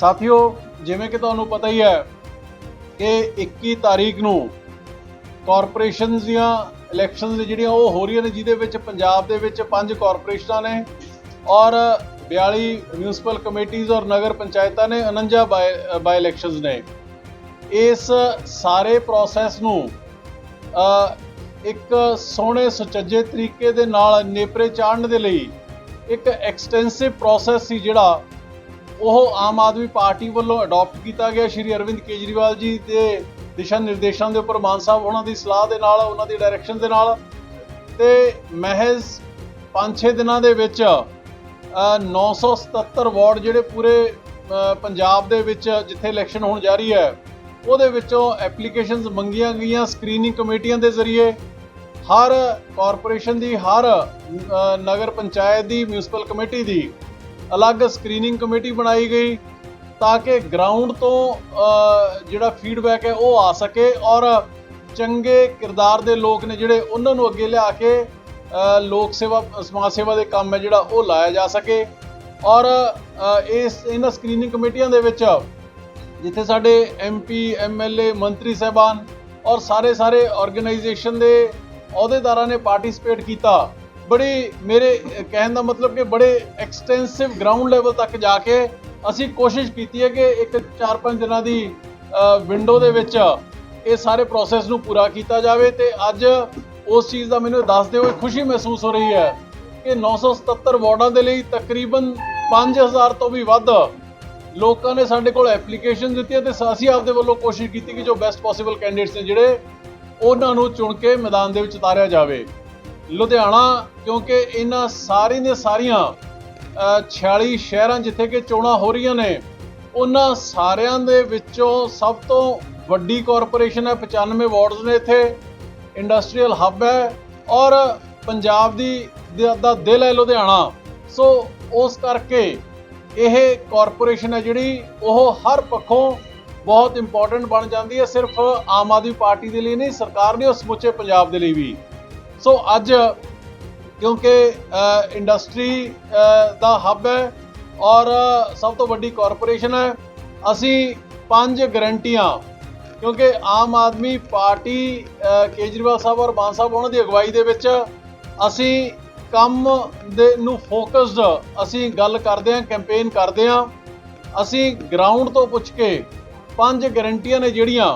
ਸਾਥੀਓ, ਜਿਵੇਂ ਕਿ ਤੁਹਾਨੂੰ ਪਤਾ ਹੀ ਹੈ ਕਿ 21 ਤਾਰੀਖ ਨੂੰ ਕਾਰਪੋਰੇਸ਼ਨਸ ਦੀਆਂ ਇਲੈਕਸ਼ਨਸ ਜਿਹੜੀਆਂ ਉਹ ਹੋ ਰਹੀਆਂ ਨੇ, ਜਿਹਦੇ ਵਿੱਚ ਪੰਜਾਬ ਦੇ ਵਿੱਚ ਪੰਜ ਕਾਰਪੋਰੇਸ਼ਨਾਂ ਨੇ ਔਰ 42 ਮਿਊਨਿਸਪਲ ਕਮੇਟੀਆਂ ਔਰ ਨਗਰ ਪੰਚਾਇਤਾਂ ਨੇ 49 ਬਾਈ ਬਾਈ ਇਲੈਕਸ਼ਨਸ ਨੇ। ਇਸ ਸਾਰੇ ਪ੍ਰੋਸੈਸ ਨੂੰ ਇੱਕ ਸੋਹਣੇ ਸੁਚੱਜੇ ਤਰੀਕੇ ਦੇ ਨਾਲ ਨੇਪਰੇ ਚਾੜਨ ਦੇ ਲਈ ਇੱਕ ਐਕਸਟੈਂਸਿਵ ਪ੍ਰੋਸੈਸ ਸੀ ਜਿਹੜਾ ਉਹ ਆਮ ਆਦਮੀ ਪਾਰਟੀ ਵੱਲੋਂ ਅਡਾਪਟ ਕੀਤਾ ਗਿਆ ਸ਼੍ਰੀ ਅਰਵਿੰਦ ਕੇਜਰੀਵਾਲ ਜੀ ਦੇ ਦਿਸ਼ਾ ਨਿਰਦੇਸ਼ਾਂ ਦੇ ਉੱਪਰ ਮਾਨ ਸਾਹਿਬ ਉਹਨਾਂ ਦੀ ਸਲਾਹ ਦੇ ਨਾਲ ਉਹਨਾਂ ਦੀ ਡਾਇਰੈਕਸ਼ਨ ਦੇ ਨਾਲ। ਤੇ ਮਹਿਜ਼ 5-6 ਦਿਨਾਂ ਦੇ ਵਿੱਚ ਅ, 977 ਵਾਰਡ ਜਿਹੜੇ ਪੂਰੇ ਪੰਜਾਬ ਦੇ ਵਿੱਚ ਜਿੱਥੇ ਇਲੈਕਸ਼ਨ ਹੋਣ ਜਾ ਰਹੀ ਹੈ ਉਹਦੇ ਵਿੱਚੋਂ ਐਪਲੀਕੇਸ਼ਨਸ ਮੰਗੀਆਂ ਗਈਆਂ ਸਕਰੀਨਿੰਗ ਕਮੇਟੀਆਂ ਦੇ ਜ਼ਰੀਏ। ਹਰ ਕਾਰਪੋਰੇਸ਼ਨ ਦੀ ਹਰ ਨਗਰ ਪੰਚਾਇਤ ਦੀ ਮਿਊਨਿਸਪਲ ਕਮੇਟੀ ਦੀ ਅਲੱਗ ਸਕਰੀਨਿੰਗ ਕਮੇਟੀ ਬਣਾਈ ਗਈ ਤਾਂ ਕਿ ਗਰਾਊਂਡ ਤੋਂ ਜਿਹੜਾ ਫੀਡਬੈਕ ਹੈ ਉਹ ਆ ਸਕੇ ਔਰ ਚੰਗੇ ਕਿਰਦਾਰ ਦੇ ਲੋਕ ਨੇ ਜਿਹੜੇ ਉਹਨਾਂ ਨੂੰ ਅੱਗੇ ਲਿਆ ਕੇ ਲੋਕ ਸੇਵਾ, ਸਮਾਜ ਸੇਵਾ ਦੇ ਕੰਮ ਹੈ ਜਿਹੜਾ ਉਹ ਲਾਇਆ ਜਾ ਸਕੇ ਔਰ ਇਸ, ਇਹਨਾਂ ਸਕਰੀਨਿੰਗ ਕਮੇਟੀਆਂ ਦੇ ਵਿੱਚ ਜਿੱਥੇ ਸਾਡੇ ਐਮਪੀ ਐਮਐਲਏ ਮੰਤਰੀ ਸਹਿਬਾਨ ਔਰ ਸਾਰੇ ਸਾਰੇ ਆਰਗੇਨਾਈਜੇਸ਼ਨ ਦੇ ਅਹੁਦੇਦਾਰਾਂ ਨੇ ਪਾਰਟਿਸਿਪੇਟ ਕੀਤਾ ਬੜੀ ਮੇਰੇ ਕਹਿਣ ਦਾ ਮਤਲਬ ਕਿ ਬੜੇ ਐਕਸਟੈਂਸਿਵ ਗਰਾਊਂਡ ਲੈਵਲ ਤੱਕ ਜਾ ਕੇ ਅਸੀਂ ਕੋਸ਼ਿਸ਼ ਕੀਤੀ ਹੈ ਕਿ ਇੱਕ 4-5 ਦਿਨਾਂ ਦੀ ਵਿੰਡੋ ਦੇ ਵਿੱਚ ਇਹ ਸਾਰੇ ਪ੍ਰੋਸੈਸ ਨੂੰ ਪੂਰਾ ਕੀਤਾ ਜਾਵੇ ਤੇ ਅੱਜ ਉਸ ਚੀਜ਼ ਦਾ ਮੈਨੂੰ ਦੱਸਦੇ ਹੋਏ ਖੁਸ਼ੀ ਮਹਿਸੂਸ ਹੋ ਰਹੀ ਹੈ ਕਿ 977 ਵਾਰਡਾਂ ਦੇ ਲਈ ਤਕਰੀਬਨ 5000 ਤੋਂ ਵੀ ਵੱਧ ਲੋਕਾਂ ਨੇ ਸਾਡੇ ਕੋਲ ਐਪਲੀਕੇਸ਼ਨ ਦਿੱਤੀਆਂ ਤੇ ਅਸੀਂ ਆਪਦੇ ਵੱਲੋਂ ਕੋਸ਼ਿਸ਼ ਕੀਤੀ ਕਿ ਜੋ ਬੈਸਟ ਪੋਸੀਬਲ ਕੈਂਡੀਡੇਟਸ ਨੇ ਜਿਹੜੇ, ਉਹਨਾਂ ਨੂੰ ਚੁਣ ਕੇ ਮੈਦਾਨ ਦੇ ਵਿੱਚ ਉਤਾਰਿਆ ਜਾਵੇ। ਲੁਧਿਆਣਾ ਕਿਉਂਕਿ ਇਹਨਾਂ ਸਾਰੀਆਂ ਦੀਆਂ ਸਾਰੀਆਂ ਅ, 46 ਸ਼ਹਿਰਾਂ ਜਿੱਥੇ ਕਿ ਚੋਣਾਂ ਹੋ ਰਹੀਆਂ ਨੇ ਉਹਨਾਂ ਸਾਰਿਆਂ ਦੇ ਵਿੱਚੋਂ ਸਭ ਤੋਂ ਵੱਡੀ ਕਾਰਪੋਰੇਸ਼ਨ ਹੈ 95 ਵਾਰਡਸ ਨੇ ਇੱਥੇ ਇੰਡਸਟਰੀਅਲ ਹੱਬ ਹੈ ਔਰ ਪੰਜਾਬ ਦੀ ਦਾ ਦਿਲ ਹੈ ਲੁਧਿਆਣਾ। ਸੋ ਉਸ ਕਰਕੇ ਇਹ ਕਾਰਪੋਰੇਸ਼ਨ ਹੈ ਜਿਹੜੀ ਉਹ ਹਰ ਪੱਖੋਂ ਬਹੁਤ ਇੰਪੋਰਟੈਂਟ ਬਣ ਜਾਂਦੀ ਹੈ ਸਿਰਫ ਆਮ ਆਦਮੀ ਪਾਰਟੀ ਦੇ ਲਈ ਨਹੀਂ ਸਰਕਾਰ ਨੇ ਉਹ ਸਮੁੱਚੇ ਪੰਜਾਬ ਦੇ ਲਈ ਵੀ। ਸੋ ਅੱਜ, ਕਿਉਂਕਿ ਇੰਡਸਟਰੀ ਦਾ ਹੱਬ ਹੈ ਔਰ ਸਭ ਤੋਂ ਵੱਡੀ ਕਾਰਪੋਰੇਸ਼ਨ ਹੈ, ਅਸੀਂ ਪੰਜ ਗਰੰਟੀਆਂ ਕਿਉਂਕਿ ਆਮ ਆਦਮੀ ਪਾਰਟੀ ਕੇਜਰੀਵਾਲ ਸਾਹਿਬ ਔਰ ਮਾਨ ਸਾਹਿਬ, ਉਹਨਾਂ ਦੀ ਅਗਵਾਈ ਦੇ ਵਿੱਚ ਅਸੀਂ ਕੰਮ ਦੇ ਨੂੰ ਫੋਕਸਡ ਅਸੀਂ ਗੱਲ ਕਰਦੇ ਹਾਂ ਕੈਂਪੇਨ ਕਰਦੇ ਹਾਂ। ਅਸੀਂ ਗਰਾਊਂਡ ਤੋਂ ਪੁੱਛ ਕੇ ਪੰਜ ਗਰੰਟੀਆਂ ਨੇ ਜਿਹੜੀਆਂ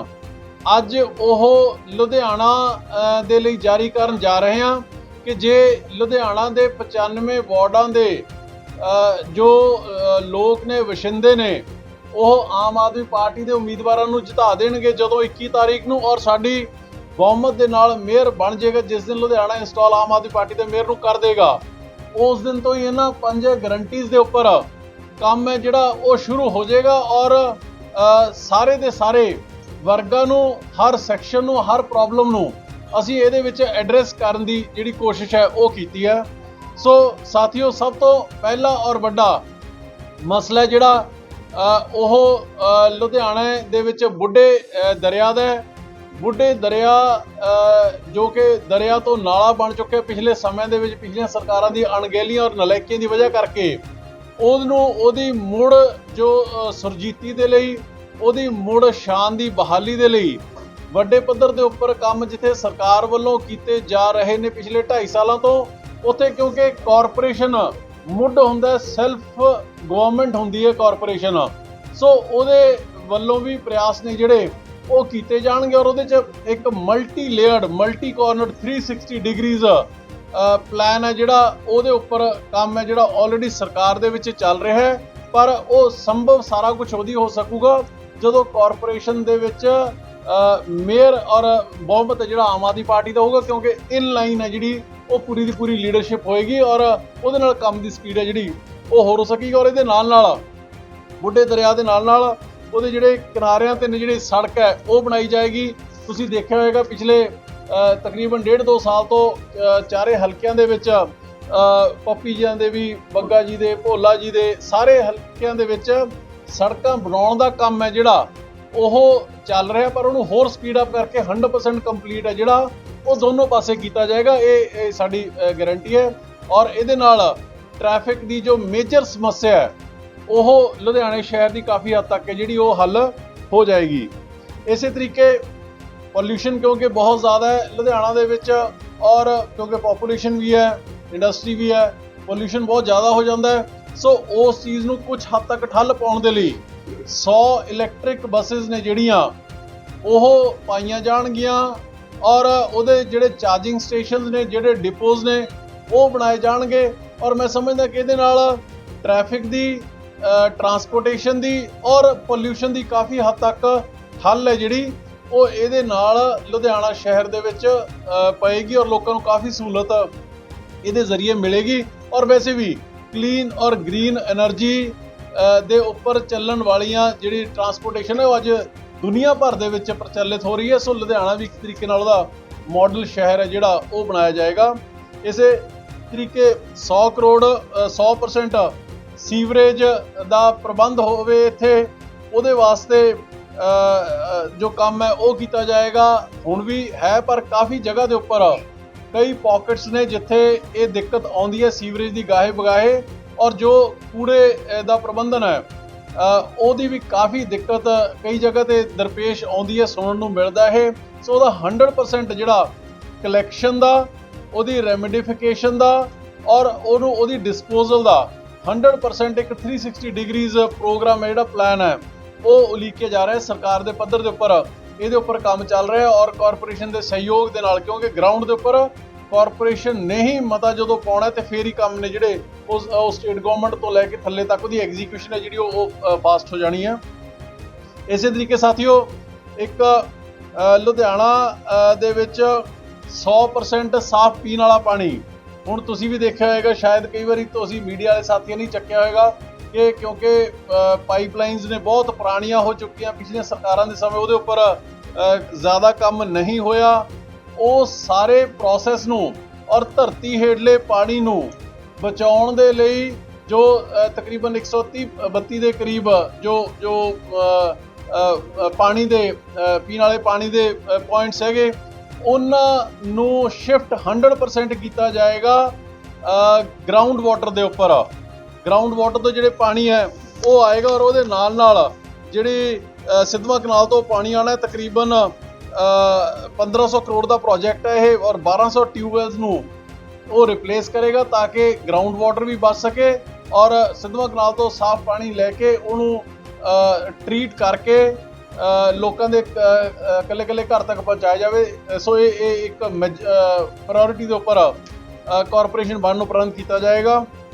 ਅੱਜ ਉਹ ਲੁਧਿਆਣਾ ਦੇ ਲਈ ਜਾਰੀ ਕਰਨ ਜਾ ਰਹੇ ਹਾਂ ਕਿ ਜੇ ਲੁਧਿਆਣਾ ਦੇ 95 ਵਾਰਡਾਂ ਦੇ ਜੋ ਲੋਕ ਨੇ ਵਸਿੰਦੇ ਨੇ, ਉਹ ਆਮ ਆਦਮੀ ਪਾਰਟੀ ਦੇ ਉਮੀਦਵਾਰਾਂ ਨੂੰ ਜਿਤਾ ਦੇਣਗੇ ਜਦੋਂ 21 ਤਾਰੀਖ ਨੂੰ ਔਰ ਸਾਡੀ ਬਹੁਮਤ ਦੇ ਨਾਲ ਮੇਅਰ ਬਣ ਜਾਏਗਾ, ਜਿਸ ਦਿਨ ਲੁਧਿਆਣਾ ਇੰਸਟਾਲ ਆਮ ਆਦਮੀ ਪਾਰਟੀ ਦੇ ਮੇਅਰ ਨੂੰ ਕਰ ਦੇਗਾ। ਉਸ ਦਿਨ ਤੋਂ ਹੀ ਇਹਨਾਂ ਪੰਜ ਗਰੰਟੀਜ਼ ਦੇ ਉੱਪਰ ਕੰਮ ਹੈ ਜਿਹੜਾ ਉਹ ਸ਼ੁਰੂ ਹੋ ਜਾਏਗਾ ਔਰ ਸਾਰੇ ਦੇ ਸਾਰੇ ਵਰਗਾਂ ਨੂੰ ਹਰ ਸੈਕਸ਼ਨ ਨੂੰ ਹਰ ਪ੍ਰੋਬਲਮ ਨੂੰ ਅਸੀਂ ਇਹਦੇ ਵਿੱਚ ਐਡਰੈਸ ਕਰਨ ਦੀ ਜਿਹੜੀ ਕੋਸ਼ਿਸ਼ ਹੈ ਉਹ ਕੀਤੀ ਹੈ। ਸੋ ਸਾਥੀਓ ਸਭ ਤੋਂ ਪਹਿਲਾ ਔਰ ਵੱਡਾ ਮਸਲਾ ਜਿਹੜਾ ਉਹ ਅ, ਲੁਧਿਆਣਾ ਦੇ ਵਿੱਚ ਬੁੱਢੇ ਦਰਿਆ ਦਾ ਹੈ। ਬੁੱਢੇ ਦਰਿਆ ਜੋ ਕਿ ਦਰਿਆ ਤੋਂ ਨਾਲਾ ਬਣ ਚੁੱਕਿਆ ਪਿਛਲੇ ਸਮੇਂ ਦੇ ਵਿੱਚ ਪਿਛਲੀਆਂ ਸਰਕਾਰਾਂ ਦੀ ਅਣਗਹਿਲੀਆਂ ਔਰ ਨਲਾਇਕੀਆਂ ਦੀ ਵਜ੍ਹਾ ਕਰਕੇ ਉਹਨੂੰ ਉਹਦੀ ਮੁੜ ਜੋ ਸੁਰਜੀਤੀ ਦੇ ਲਈ ਉਹਦੀ ਮੁੜ ਸ਼ਾਨ ਦੀ ਬਹਾਲੀ ਦੇ ਲਈ ਵੱਡੇ ਪੱਧਰ ਦੇ ਉੱਪਰ ਕੰਮ ਜਿੱਥੇ ਸਰਕਾਰ ਵੱਲੋਂ ਕੀਤੇ ਜਾ ਰਹੇ ਨੇ ਪਿਛਲੇ 2.5 ਸਾਲਾਂ ਤੋਂ, ਉੱਥੇ ਕਿਉਂਕਿ ਕਾਰਪੋਰੇਸ਼ਨ ਮੁੱਢ ਹੁੰਦਾ ਸੈਲਫ ਗਵਰਨਮੈਂਟ ਹੁੰਦੀ ਹੈ ਕਾਰਪੋਰੇਸ਼ਨ ਸੋ ਉਹਦੇ ਵੱਲੋਂ ਵੀ ਪ੍ਰਯਾਸ ਨੇ ਜਿਹੜੇ, ਉਹ ਕੀਤੇ ਜਾਣਗੇ ਔਰ ਉਹਦੇ ਚ ਇੱਕ multi layered multi cornered 360 degrees plan ਹੈ ਜਿਹੜਾ, ਉਹਦੇ ਉੱਪਰ ਕੰਮ ਹੈ ਜਿਹੜਾ ਆਲਰੇਡੀ ਸਰਕਾਰ ਦੇ ਵਿੱਚ ਚੱਲ ਰਿਹਾ ਹੈ। ਪਰ ਉਹ ਸੰਭਵ ਸਾਰਾ ਕੁਝ ਉਹਦੀ ਹੋ ਸਕੂਗਾ। ਜਦੋਂ ਕਾਰਪੋਰੇਸ਼ਨ ਦੇ ਵਿੱਚ ਮੇਅਰ ਔਰ ਬਹੁਮਤ ਜਿਹੜਾ ਆਮ ਆਦਮੀ ਪਾਰਟੀ ਦਾ ਹੋਊਗਾ, ਕਿਉਂਕਿ ਇਨ ਲਾਈਨ ਹੈ ਜਿਹੜੀ, ਉਹ ਪੂਰੀ ਦੀ ਪੂਰੀ ਲੀਡਰਸ਼ਿਪ ਹੋਏਗੀ ਔਰ ਉਹਦੇ ਨਾਲ ਕੰਮ ਦੀ ਸਪੀਡ ਹੈ ਜਿਹੜੀ, ਉਹ ਹੋਰ ਹੋ ਸਕੇਗੀ ਔਰ ਇਹਦੇ ਨਾਲ ਨਾਲ ਬੁੱਢੇ ਦਰਿਆ ਦੇ ਨਾਲ ਨਾਲ ਉਹਦੇ ਜਿਹੜੇ ਕਿਨਾਰਿਆਂ ਤੇ ਨੇ ਜਿਹੜੀ ਸੜਕ ਹੈ, ਉਹ ਬਣਾਈ ਜਾਏਗੀ। ਤੁਸੀਂ ਦੇਖਿਆ ਹੋਵੇਗਾ ਪਿਛਲੇ ਤਕਰੀਬਨ ਡੇਢ ਦੋ ਸਾਲ ਤੋਂ ਚਾਰੇ ਹਲਕਿਆਂ ਦੇ ਵਿੱਚ ਪੱਪੀ ਜੀਆਂ ਦੇ ਵੀ, ਬੱਗਾ ਜੀ ਦੇ, ਭੋਲਾ ਜੀ ਦੇ ਸਾਰੇ ਹਲਕਿਆਂ ਦੇ ਵਿੱਚ ਸੜਕਾਂ ਬਣਾਉਣ ਦਾ ਕੰਮ ਹੈ ਜਿਹੜਾ, ਉਹ ਚੱਲ ਰਿਹਾ, ਪਰ ਉਹਨੂੰ ਹੋਰ ਸਪੀਡ ਅਪ ਕਰਕੇ 100% ਕੰਪਲੀਟ ਹੈ ਜਿਹੜਾ, ਉਹ ਦੋਨੋਂ ਪਾਸੇ ਕੀਤਾ ਜਾਏਗਾ। ਇਹ ਸਾਡੀ ਗਾਰੰਟੀ ਹੈ। ਔਰ ਇਹਦੇ ਨਾਲ ਟ੍ਰੈਫਿਕ ਦੀ ਜੋ ਮੇਜਰ ਸਮੱਸਿਆ ਹੈ, ਉਹ ਲੁਧਿਆਣੇ ਸ਼ਹਿਰ ਦੀ ਕਾਫੀ ਹੱਦ ਤੱਕ ਜਿਹੜੀ ਉਹ ਹੱਲ ਹੋ ਜਾਏਗੀ। ਇਸੇ ਤਰੀਕੇ ਪੋਲਿਊਸ਼ਨ ਕਿਉਂਕਿ ਬਹੁਤ ਜ਼ਿਆਦਾ ਹੈ ਲੁਧਿਆਣਾ ਦੇ ਵਿੱਚ, ਔਰ ਕਿਉਂਕਿ ਪੋਪੂਲੇਸ਼ਨ ਵੀ ਹੈ ਇੰਡਸਟਰੀ ਵੀ ਹੈ ਪੋਲਿਊਸ਼ਨ ਬਹੁਤ ਜ਼ਿਆਦਾ ਹੋ ਜਾਂਦਾ ਹੈ। ਸੋ ਉਸ ਚੀਜ਼ ਨੂੰ ਕੁਝ ਹੱਦ ਤੱਕ ਠੱਲ ਪਾਉਣ ਦੇ ਲਈ 100 ਇਲੈਕਟ੍ਰਿਕ ਬੱਸਸ ਨੇ ਜਿਹੜੀਆਂ, ਉਹ ਪਾਈਆਂ ਜਾਣਗੀਆਂ ਔਰ ਉਹਦੇ ਜਿਹੜੇ ਚਾਰਜਿੰਗ ਸਟੇਸ਼ਨਸ ਨੇ, ਜਿਹੜੇ ਡਿਪੋਜ਼ ਨੇ, ਉਹ ਬਣਾਏ ਜਾਣਗੇ ਔਰ ਮੈਂ ਸਮਝਦਾ ਕਿ ਇਹਦੇ ਨਾਲ ਟ੍ਰੈਫਿਕ ਦੀ ਟਰਾਂਸਪੋਰਟੇਸ਼ਨ ਦੀ ਔਰ ਪੋਲਿਊਸ਼ਨ ਦੀ ਕਾਫੀ ਹੱਦ ਤੱਕ ਹੱਲ ਹੈ ਜਿਹੜੀ, ਉਹ ਇਹਦੇ ਨਾਲ ਲੁਧਿਆਣਾ ਸ਼ਹਿਰ ਦੇ ਵਿੱਚ ਪਏਗੀ ਔਰ ਲੋਕਾਂ ਨੂੰ ਕਾਫੀ ਸਹੂਲਤ ਇਹਦੇ ਜ਼ਰੀਏ ਮਿਲੇਗੀ ਔਰ ਵੈਸੇ ਵੀ ਕਲੀਨ ਔਰ ਗ੍ਰੀਨ એનર્ਜੀ ਦੇ ਉੱਪਰ ਚੱਲਣ ਵਾਲੀਆਂ ਜਿਹੜੀ ਟਰਾਂਸਪੋਰਟੇਸ਼ਨ ਹੈ, ਉਹ ਅੱਜ ਦੁਨੀਆ ਭਰ ਦੇ ਵਿੱਚ ਪ੍ਰਚਲਿਤ ਹੋ ਰਹੀ ਹੈ। ਸੋ ਲੁਧਿਆਣਾ ਵੀ ਇੱਕ ਤਰੀਕੇ ਨਾਲ ਉਹਦਾ ਮਾਡਲ ਸ਼ਹਿਰ ਹੈ, ਜਿਹੜਾ ਉਹ ਬਣਾਇਆ ਜਾਏਗਾ। ਇਸੇ ਤਰੀਕੇ 100 ਕਰੋੜ 100% ਸੀਵਰੇਜ ਦਾ ਪ੍ਰਬੰਧ ਹੋਵੇ ਇੱਥੇ, ਉਹਦੇ ਵਾਸਤੇ ਜੋ ਕੰਮ ਹੈ, ਉਹ ਕੀਤਾ ਜਾਏਗਾ। ਹੁਣ ਵੀ ਹੈ, ਪਰ ਕਾਫੀ ਜਗ੍ਹਾ ਦੇ ਉੱਪਰ ਕਈ ਪਾਕਟਸ ਨੇ ਜਿੱਥੇ ਇਹ ਦਿੱਕਤ ਆਉਂਦੀ ਹੈ ਸੀਵਰੇਜ ਦੀ ਗਾਹੇ ਬਗਾਹੇ ਔਰ ਜੋ ਕੂੜੇ ਦਾ ਪ੍ਰਬੰਧਨ ਹੈ ਉਹਦੀ ਵੀ ਕਾਫੀ ਦਿੱਕਤ ਕਈ ਜਗ੍ਹਾ ਤੇ ਦਰਪੇਸ਼ ਆਉਂਦੀ ਹੈ, ਸੁਣਨ ਨੂੰ ਮਿਲਦਾ ਹੈ। ਸੋ ਉਹਦਾ 100% ਜਿਹੜਾ ਕਲੈਕਸ਼ਨ ਦਾ, ਉਹਦੀ ਰੈਮਡੀਫਿਕੇਸ਼ਨ ਦਾ ਔਰ ਉਹਨੂੰ ਉਹਦੀ ਡਿਸਪੋਜ਼ਲ ਦਾ 100% ਇੱਕ 360 ਡਿਗਰੀਜ਼ ਪ੍ਰੋਗਰਾਮ ਹੈ ਜਿਹੜਾ ਪਲਾਨ ਹੈ, ਉਹ ਉਲੀਕੇ ਜਾ ਰਿਹਾ ਸਰਕਾਰ ਦੇ ਪੱਧਰ ਦੇ ਉੱਪਰ, ਇਹਦੇ ਉੱਪਰ ਕੰਮ ਚੱਲ ਰਿਹਾ ਔਰ ਕਾਰਪੋਰੇਸ਼ਨ ਦੇ ਸਹਿਯੋਗ ਦੇ ਨਾਲ, ਕਿਉਂਕਿ ਗਰਾਊਂਡ ਦੇ ਉੱਪਰ ਕਾਰਪੋਰੇਸ਼ਨ ਨੇ ਹੀ ਮਤਾ ਜਦੋਂ ਪਾਉਣਾ ਹੈ ਤੇ ਫੇਰ ਹੀ ਕੰਮ ਨੇ ਜਿਹੜੇ ਉਸ, ਉਹ ਸਟੇਟ ਗਵਰਨਮੈਂਟ ਤੋਂ ਲੈ ਕੇ ਥੱਲੇ ਤੱਕ ਉਹਦੀ ਐਗਜ਼ੀਕਿਊਸ਼ਨ ਹੈ ਜਿਹੜੀ ਉਹ ਫਾਸਟ ਹੋ ਜਾਣੀ ਹੈ ਇਸੇ ਤਰੀਕੇ ਸਾਥੀਓ, ਇੱਕ ਲੁਧਿਆਣਾ ਦੇ ਵਿੱਚ 100% ਸਾਫ਼ ਪੀਣ ਵਾਲਾ ਪਾਣੀ। ਹੁਣ ਤੁਸੀਂ ਵੀ ਦੇਖਿਆ ਹੋਵੇਗਾ ਸ਼ਾਇਦ ਕਈ ਵਾਰੀ ਤੁਸੀਂ ਮੀਡੀਆ ਵਾਲੇ ਸਾਥੀਆਂ ਨਹੀਂ ਚੱਕਿਆ ਹੋਵੇਗਾ ਕਿ ਕਿਉਂਕਿ ਪਾਈਪਲਾਈਨਸ ਨੇ ਬਹੁਤ ਪੁਰਾਣੀਆਂ ਹੋ ਚੁੱਕੀਆਂ, ਪਿਛਲੀਆਂ ਸਰਕਾਰਾਂ ਦੇ ਸਮੇਂ ਉਹਦੇ ਉੱਪਰ ਜ਼ਿਆਦਾ ਕੰਮ ਨਹੀਂ ਹੋਇਆ। ਉਹ ਸਾਰੇ ਪ੍ਰੋਸੈਸ ਨੂੰ ਔਰ ਧਰਤੀ ਹੇਠਲੇ ਪਾਣੀ ਨੂੰ ਬਚਾਉਣ ਦੇ ਲਈ ਜੋ ਅ, ਤਕਰੀਬਨ 130 32 ਦੇ ਕਰੀਬ ਜੋ ਜੋ ਪਾਣੀ ਦੇ ਪੀਣ ਵਾਲੇ ਪਾਣੀ ਦੇ ਪੁਆਇੰਟਸ ਹੈਗੇ ਉਹਨਾਂ ਨੂੰ ਸ਼ਿਫਟ 100% ਕੀਤਾ ਜਾਏਗਾ ਗਰਾਊਂਡ ਵਾਟਰ ਦੇ ਉੱਪਰ। ਗਰਾਊਂਡ ਵਾਟਰ ਤੋਂ ਜਿਹੜੇ ਪਾਣੀ ਹੈ ਉਹ ਆਏਗਾ ਔਰ ਉਹਦੇ ਨਾਲ ਨਾਲ ਜਿਹੜੀ ਅ, ਸਿੱਧਵਾਂ ਕਨਾਲ ਤੋਂ ਪਾਣੀ ਆਣਾ ਤਕਰੀਬਨ 1500 ਕਰੋੜ ਦਾ ਪ੍ਰੋਜੈਕਟ ਹੈ ਇਹ ਔਰ 1200 ਟਿਊਬਵੈਲਸ ਨੂੰ ਉਹ ਰਿਪਲੇਸ ਕਰੇਗਾ ਤਾਂ ਕਿ ਗਰਾਊਂਡ ਵਾਟਰ ਵੀ ਬਚ ਸਕੇ ਔਰ ਸਿੱਧਵਾਂ ਕਨਾਲ ਤੋਂ ਸਾਫ਼ ਪਾਣੀ ਲੈ ਕੇ ਉਹਨੂੰ ਟਰੀਟ ਕਰਕੇ ਲੋਕਾਂ ਦੇ ਕੱਲੇ ਕੱਲੇ ਘਰ ਤੱਕ ਪਹੁੰਚਾਇਆ ਜਾਵੇ। ਸੋ ਇਹ ਇਹ ਇੱਕ ਪ੍ਰਾਇੋਰਟੀ ਦੇ ਉੱਪਰ ਕਾਰਪੋਰੇਸ਼ਨ ਬਣਨ ਨੂੰ ਪ੍ਰਬੰਧ ਕੀਤਾ ਜਾਏਗਾ।